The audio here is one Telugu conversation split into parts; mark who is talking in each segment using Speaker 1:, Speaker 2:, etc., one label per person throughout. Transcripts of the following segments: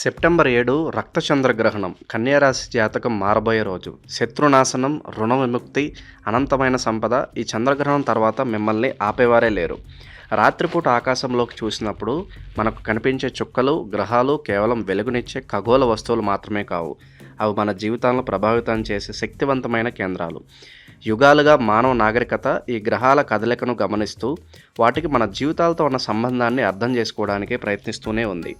Speaker 1: సెప్టెంబర్ ఏడు రక్తచంద్ర గ్రహణం కన్యారాశి జాతకం మారబోయే రోజు. శత్రునాశనం రుణ విముక్తి అనంతమైన సంపద ఈ చంద్రగ్రహణం తర్వాత మిమ్మల్ని ఆపేవారే లేరు. రాత్రిపూట ఆకాశంలోకి చూసినప్పుడు మనకు కనిపించే చుక్కలు గ్రహాలు కేవలం వెలుగునిచ్చే ఖగోళ వస్తువులు మాత్రమే కావు. అవి మన జీవితాలను ప్రభావితం చేసే శక్తివంతమైన కేంద్రాలు. యుగాలుగా మానవ నాగరికత ఈ గ్రహాల కదలికను గమనిస్తూ వాటికి మన జీవితాలతో ఉన్న సంబంధాన్ని అర్థం చేసుకోవడానికి ప్రయత్నిస్తూనే ఉంది.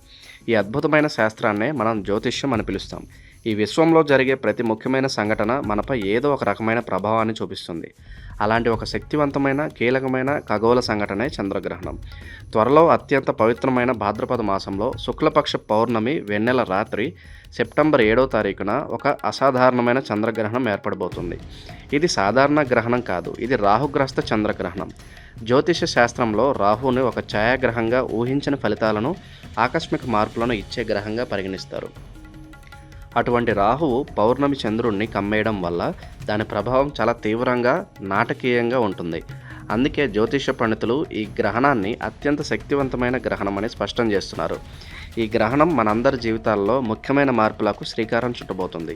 Speaker 1: ఈ అద్భుతమైన శాస్త్రాన్నే మనం జ్యోతిష్యం అని పిలుస్తాం. ఈ విశ్వంలో జరిగే ప్రతి ముఖ్యమైన సంఘటన మనపై ఏదో ఒక రకమైన ప్రభావాన్ని చూపిస్తుంది. అలాంటి ఒక శక్తివంతమైన కీలకమైన ఖగోళ సంఘటనే చంద్రగ్రహణం. త్వరలో అత్యంత పవిత్రమైన భాద్రపద మాసంలో శుక్లపక్ష పౌర్ణమి వెన్నెల రాత్రి సెప్టెంబర్ ఏడవ తారీఖున ఒక అసాధారణమైన చంద్రగ్రహణం ఏర్పడబోతుంది. ఇది సాధారణ గ్రహణం కాదు ఇది రాహుగ్రస్త చంద్రగ్రహణం. జ్యోతిష శాస్త్రంలో రాహుని ఒక ఛాయాగ్రహంగా ఊహించిన ఫలితాలను ఆకస్మిక మార్పులను ఇచ్చే గ్రహంగా పరిగణిస్తారు. అటువంటి రాహువు పౌర్ణమి చంద్రుణ్ణి కమ్మేయడం వల్ల దాని ప్రభావం చాలా తీవ్రంగా నాటకీయంగా ఉంటుంది. అందుకే జ్యోతిష పండితులు ఈ గ్రహణాన్ని అత్యంత శక్తివంతమైన గ్రహణం అని స్పష్టం చేస్తున్నారు. ఈ గ్రహణం మనందరి జీవితాల్లో ముఖ్యమైన మార్పులకు శ్రీకారం చుట్టబోతుంది.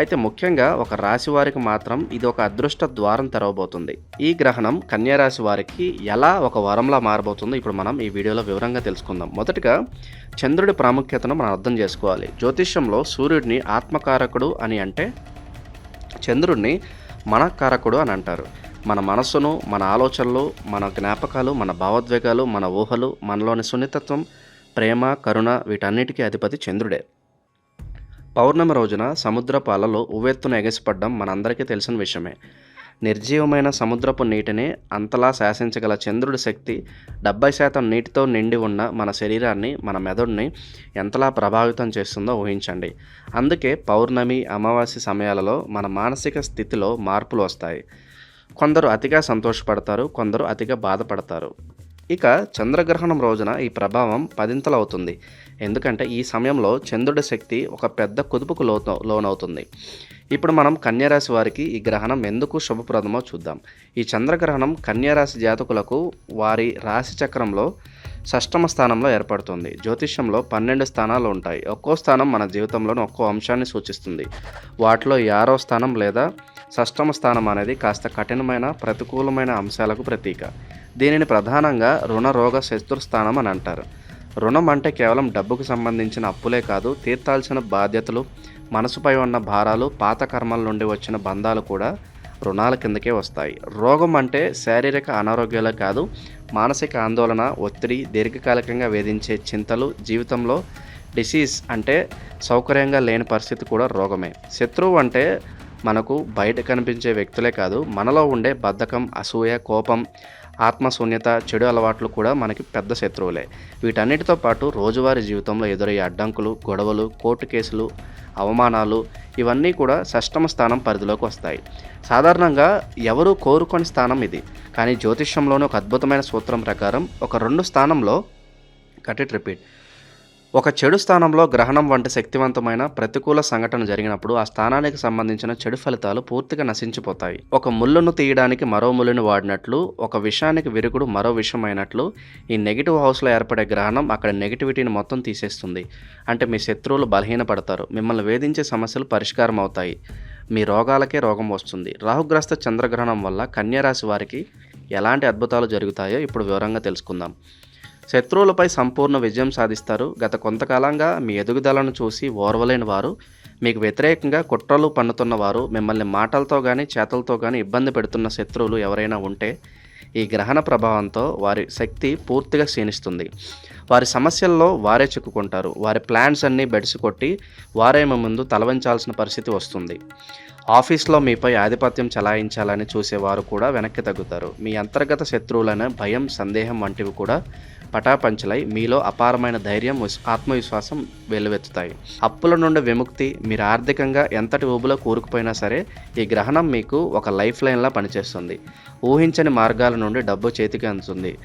Speaker 1: అయితే ముఖ్యంగా ఒక రాశి వారికి మాత్రం ఇది ఒక అదృష్ట ద్వారం తెరవబోతుంది. ఈ గ్రహణం కన్యా రాశి వారికి ఎలా ఒక వరంలా మారబోతుందో ఇప్పుడు మనం ఈ వీడియోలో వివరంగా తెలుసుకుందాం. మొదటగా చంద్రుడి ప్రాముఖ్యతను మనం అర్థం చేసుకోవాలి. జ్యోతిష్యంలో సూర్యుడిని ఆత్మకారకుడు అని అంటే చంద్రుడిని మనకారకుడు అని అంటారు. మన మనస్సును మన ఆలోచనలు మన జ్ఞాపకాలు మన భావోద్వేగాలు మన ఊహలు మనలోని సున్నితత్వం ప్రేమ కరుణ వీటన్నిటికీ అధిపతి చంద్రుడే. పౌర్ణమి రోజున సముద్రపు అలలు ఉవ్వెత్తున ఎగసిపడ్డం మనందరికీ తెలిసిన విషయమే. నిర్జీవమైన సముద్రపు నీటిని అంతలా శాసించగల చంద్రుడి శక్తి డెబ్బై శాతం నీటితో నిండి ఉన్న మన శరీరాన్ని మన మెదడుని ఎంతలా ప్రభావితం చేస్తుందో ఊహించండి. అందుకే పౌర్ణమి అమావాస్య సమయాలలో మన మానసిక స్థితిలో మార్పులు వస్తాయి. కొందరు అతిగా సంతోషపడతారు కొందరు అతిగా బాధపడతారు. ఇక చంద్రగ్రహణం రోజున ఈ ప్రభావం పదింతలవుతుంది. ఎందుకంటే ఈ సమయంలో చంద్రుడి శక్తి ఒక పెద్ద కుదుపుకు లోన లోనవుతుంది. ఇప్పుడు మనం కన్యారాశి వారికి ఈ గ్రహణం ఎందుకు శుభప్రదమో చూద్దాం. ఈ చంద్రగ్రహణం కన్యారాశి జాతకులకు వారి రాశి చక్రంలో షష్టమ స్థానంలో ఏర్పడుతుంది. జ్యోతిష్యంలో పన్నెండు స్థానాలు ఉంటాయి. ఒక్కో స్థానం మన జీవితంలోని ఒక్కో అంశాన్ని సూచిస్తుంది. వాటిలో ఈ ఆరో స్థానం లేదా షష్టమ స్థానం అనేది కాస్త కఠినమైన ప్రతికూలమైన అంశాలకు ప్రతీక. దీనిని ప్రధానంగా రుణ రోగ శత్రు స్థానం అని అంటారు. రుణం అంటే కేవలం డబ్బుకు సంబంధించిన అప్పులే కాదు తీర్చాల్సిన బాధ్యతలు మనసుపై ఉన్న భారాలు పాత కర్మల నుండి వచ్చిన బంధాలు కూడా రుణాల కిందకే వస్తాయి. రోగం అంటే శారీరక అనారోగ్యాలే కాదు మానసిక ఆందోళన ఒత్తిడి దీర్ఘకాలికంగా వేధించే చింతలు జీవితంలో డిసీజ్ అంటే సౌకర్యంగా లేని పరిస్థితి కూడా రోగమే. శత్రువు అంటే మనకు బయట కనిపించే వ్యక్తులే కాదు మనలో ఉండే బద్ధకం అసూయ కోపం ఆత్మశూన్యత చెడు అలవాట్లు కూడా మనకి పెద్ద శత్రువులే. వీటన్నిటితో పాటు రోజువారీ జీవితంలో ఎదురయ్యే అడ్డంకులు గొడవలు కోర్టు కేసులు అవమానాలు ఇవన్నీ కూడా షష్టమ స్థానం పరిధిలోకి వస్తాయి. సాధారణంగా ఎవరు కోరుకొని స్థానం ఇది. కానీ జ్యోతిష్యంలోని ఒక అద్భుతమైన సూత్రం ప్రకారం ఒక రెండు స్థానంలో కటిట్ రిపీట్. ఒక చెడు స్థానంలో గ్రహణం వంటి శక్తివంతమైన ప్రతికూల సంఘటన జరిగినప్పుడు ఆ స్థానానికి సంబంధించిన చెడు ఫలితాలు పూర్తిగా నశించిపోతాయి. ఒక ముళ్ళును తీయడానికి మరో ముళ్ళును వాడినట్లు ఒక విషయానికి విరుగుడు మరో విషయం అయినట్లు ఈ నెగిటివ్ హౌస్లో ఏర్పడే గ్రహణం అక్కడ నెగిటివిటీని మొత్తం తీసేస్తుంది. అంటే మీ శత్రువులు బలహీనపడతారు. మిమ్మల్ని వేధించే సమస్యలు పరిష్కారం అవుతాయి. మీ రోగాలకే రోగం వస్తుంది. రాహుగ్రస్త చంద్రగ్రహణం వల్ల కన్యారాశి వారికి ఎలాంటి అద్భుతాలు జరుగుతాయో ఇప్పుడు వివరంగా తెలుసుకుందాం. శత్రువులపై సంపూర్ణ విజయం సాధిస్తారు. గత కొంతకాలంగా మీ ఎదుగుదలను చూసి ఓర్వలేని వారు మీకు వ్యతిరేకంగా కుట్రలు పన్నుతున్న వారు మిమ్మల్ని మాటలతో కానీ చేతలతో కానీ ఇబ్బంది పెడుతున్న శత్రువులు ఎవరైనా ఉంటే ఈ గ్రహణ ప్రభావంతో వారి శక్తి పూర్తిగా క్షీణిస్తుంది. వారి సమస్యల్లో వారే చిక్కుకుంటారు. వారి ప్లాన్స్ అన్నీ బెడిసి కొట్టి వారే మీ ముందు తలవంచాల్సిన పరిస్థితి వస్తుంది. ఆఫీస్లో మీపై ఆధిపత్యం చలాయించాలని చూసేవారు కూడా వెనక్కి తగ్గుతారు. మీ అంతర్గత శత్రువులైన భయం సందేహం వంటివి కూడా పటాపంచలై మీలో అపారమైన ధైర్యం ఆత్మవిశ్వాసం వెల్లువెత్తుతాయి. అప్పుల నుండి విముక్తి మీరు ఆర్థికంగా ఎంతటి ఊబులో కూరుకుపోయినా సరే ఈ గ్రహణం మీకు ఒక లైఫ్ లైన్లా పనిచేస్తుంది. ఊహించని మార్గాల నుండి డబ్బు చేతికి అందుతుంది.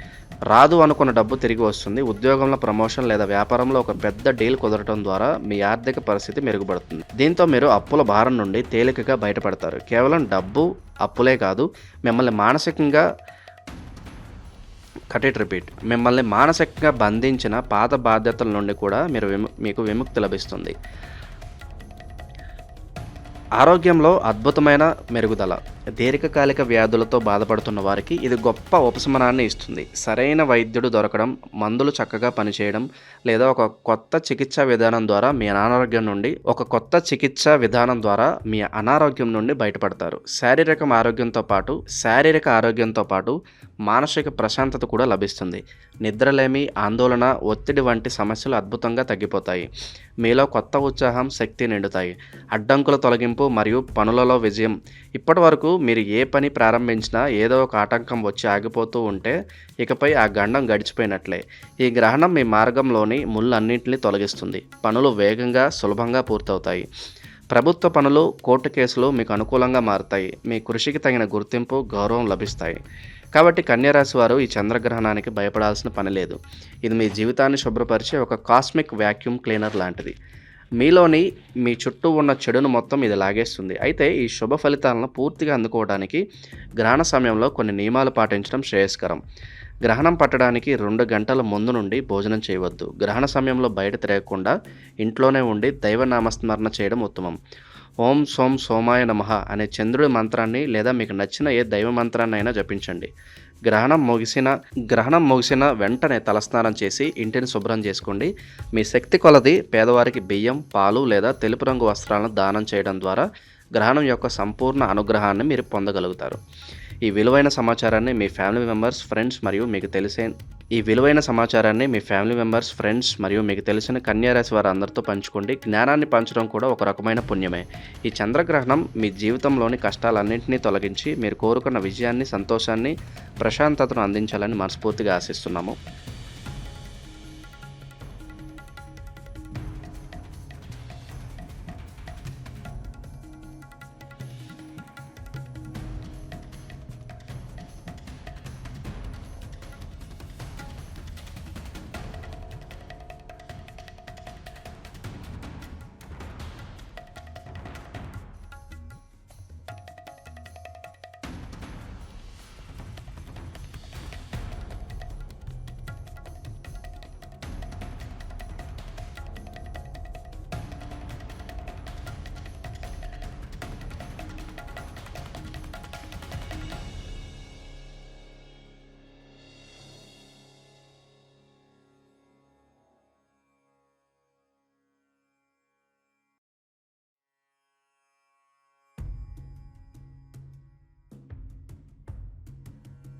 Speaker 1: రాదు అనుకున్న డబ్బు తిరిగి వస్తుంది. ఉద్యోగంలో ప్రమోషన్ లేదా వ్యాపారంలో ఒక పెద్ద డీల్ కుదరటం ద్వారా మీ ఆర్థిక పరిస్థితి మెరుగుపడుతుంది. దీంతో మీరు అప్పుల భారం నుండి తేలికగా బయటపడతారు. కేవలం డబ్బు అప్పులే కాదు మిమ్మల్ని మానసికంగా కటెట్ రిపీట్ మిమ్మల్ని మానసికంగా బంధించిన పాత బాధ్యతల నుండి కూడా మీరు విము మీకు విముక్తి లభిస్తుంది. ఆరోగ్యంలో అద్భుతమైన మెరుగుదల. దీర్ఘకాలిక వ్యాధులతో బాధపడుతున్న వారికి ఇది గొప్ప ఉపశమనాన్ని ఇస్తుంది. సరైన వైద్యుడు దొరకడం మందులు చక్కగా పనిచేయడం లేదా ఒక కొత్త చికిత్సా విధానం ద్వారా మీ అనారోగ్యం నుండి ఒక కొత్త చికిత్సా విధానం ద్వారా మీ అనారోగ్యం నుండి బయటపడతారు. శారీరక ఆరోగ్యంతో పాటు శారీరక ఆరోగ్యంతో పాటు మానసిక ప్రశాంతత కూడా లభిస్తుంది. నిద్రలేమి ఆందోళన ఒత్తిడి వంటి సమస్యలు అద్భుతంగా తగ్గిపోతాయి. మీలో కొత్త ఉత్సాహం శక్తి నిండుతాయి. అడ్డంకుల తొలగింపు మరియు పనులలో విజయం. ఇప్పటి వరకు మీరు ఏ పని ప్రారంభించినా ఏదో ఒక ఆటంకం వచ్చి ఆగిపోతూ ఉంటే ఇకపై ఆ గండం గడిచిపోయినట్లే. ఈ గ్రహణం మీ మార్గంలోని ముళ్ళన్నింటినీ తొలగిస్తుంది. పనులు వేగంగా సులభంగా పూర్తవుతాయి. ప్రభుత్వ పనులు కోర్టు కేసులు మీకు అనుకూలంగా మారుతాయి. మీ కృషికి తగిన గుర్తింపు గౌరవం లభిస్తాయి. కాబట్టి కన్యరాశి వారు ఈ చంద్రగ్రహణానికి భయపడాల్సిన పని లేదు. ఇది మీ జీవితాన్ని శుభ్రపరిచే ఒక కాస్మిక్ వ్యాక్యూమ్ క్లీనర్ లాంటిది. మీలోని మీ చుట్టూ ఉన్న చెడును మొత్తం ఇది లాగేస్తుంది. అయితే ఈ శుభ ఫలితాలను పూర్తిగా అందుకోవడానికి గ్రహణ సమయంలో కొన్ని నియమాలు పాటించడం శ్రేయస్కరం. గ్రహణం పట్టడానికి రెండు గంటల ముందు నుండి భోజనం చేయవద్దు. గ్రహణ సమయంలో బయట తిరగకుండా ఇంట్లోనే ఉండి దైవ నామస్మరణ చేయడం ఉత్తమం. ఓం సోం సోమాయ నమః అనే చంద్రుడి మంత్రాన్ని లేదా మీకు నచ్చిన ఏ దైవ మంత్రాన్ని అయినా జపించండి. గ్రహణం ముగిసిన గ్రహణం ముగిసిన వెంటనే తలస్నానం చేసి ఇంటిని శుభ్రం చేసుకోండి. మీ శక్తి కొలది పేదవారికి బియ్యం పాలు లేదా తెలుపు రంగు వస్త్రాలను దానం చేయడం ద్వారా గ్రహణం యొక్క సంపూర్ణ అనుగ్రహాన్ని మీరు పొందగలుగుతారు. ఈ విలువైన సమాచారాన్ని మీ ఫ్యామిలీ మెంబర్స్ ఫ్రెండ్స్ మరియు మీకు తెలిసే ఈ విలువైన సమాచారాన్ని మీ ఫ్యామిలీ మెంబర్స్ ఫ్రెండ్స్ మరియు మీకు తెలిసిన కన్యారాశి వారు అందరితో పంచుకోండి. జ్ఞానాన్ని పంచడం కూడా ఒక రకమైన పుణ్యమే. ఈ చంద్రగ్రహణం మీ జీవితంలోని కష్టాలన్నింటినీ తొలగించి మీరు కోరుకున్న విజయాన్ని సంతోషాన్ని ప్రశాంతతను అందించాలని మనస్ఫూర్తిగా ఆశిస్తున్నాము.